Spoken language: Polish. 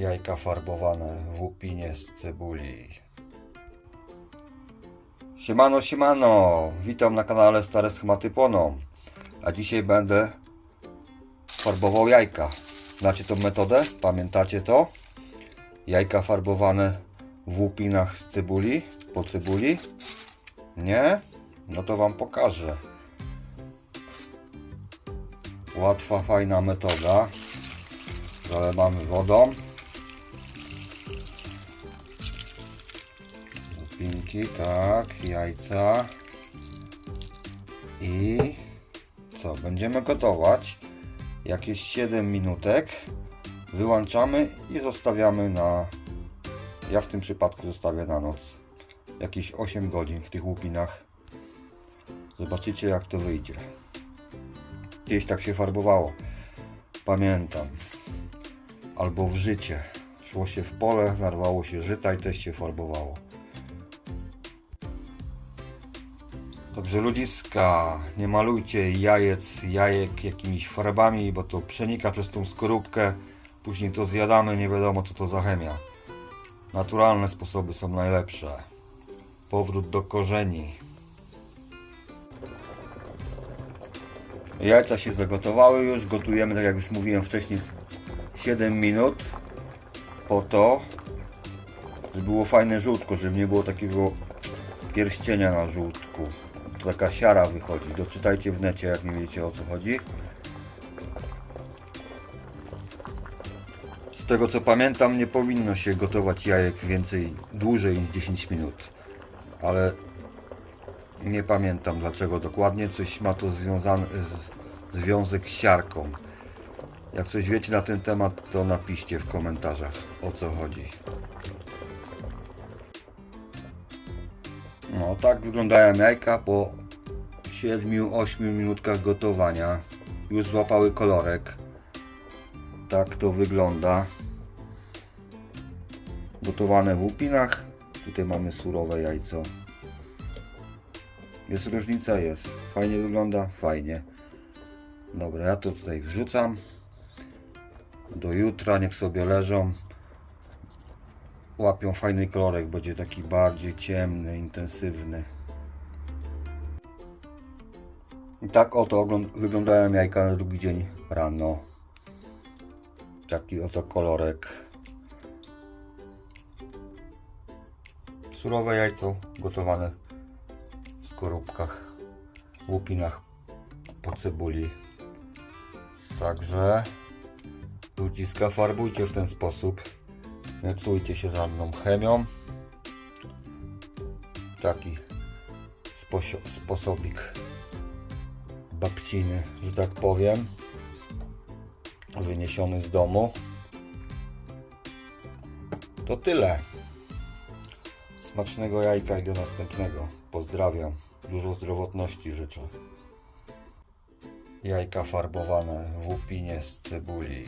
Jajka farbowane w łupinie z cebuli. Siemano, siemano! Witam na kanale Stare Schematy Płoną. A dzisiaj będę farbował jajka. Znacie tą metodę? Pamiętacie to? Jajka farbowane w łupinach z cebuli, po cebuli. Nie? No to Wam pokażę. Łatwa, fajna metoda. Zalewamy wodą. Łupinki, tak, jajca. I co? Będziemy gotować jakieś 7 minutek. Wyłączamy i zostawiamy na. Ja w tym przypadku zostawię na noc. Jakieś 8 godzin w tych łupinach. Zobaczycie jak to wyjdzie. Kiedyś tak się farbowało. Pamiętam. Albo w życie. Szło się w pole, narwało się żyta i też się farbowało. Dobrze ludziska, nie malujcie jajec, jajek jakimiś farbami, bo to przenika przez tą skorupkę. Później to zjadamy, nie wiadomo co to za chemia. Naturalne sposoby są najlepsze. Powrót do korzeni. Jajca się zagotowały już, gotujemy tak jak już mówiłem wcześniej 7 minut po to, żeby było fajne żółtko, żeby nie było takiego pierścienia na żółtku. Taka siara wychodzi. Doczytajcie w necie, jak nie wiecie o co chodzi. Z tego co pamiętam, nie powinno się gotować jajek więcej, dłużej niż 10 minut. Ale nie pamiętam dlaczego dokładnie. Coś ma to związane, z, związek z siarką. Jak coś wiecie na ten temat, to napiszcie w komentarzach o co chodzi. No tak wyglądają jajka po 7-8 minutkach gotowania. Już złapały kolorek. Tak to wygląda. Gotowane w łupinach. Tutaj mamy surowe jajco. Jest różnica? Jest. Fajnie wygląda? Fajnie. Dobra, ja to tutaj wrzucam. Do jutra niech sobie leżą. Łapią fajny kolorek, będzie taki bardziej ciemny, intensywny. I tak oto wyglądają jajka na drugi dzień rano. Taki oto kolorek. Surowe jajco gotowane w skorupkach, łupinach po cebuli. Także ludziska farbujcie w ten sposób. Nie czujcie się żadną chemią. Taki sposobik babciny, że tak powiem. Wyniesiony z domu. To tyle. Smacznego jajka i do następnego. Pozdrawiam. Dużo zdrowotności życzę. Jajka farbowane w łupinie z cebuli.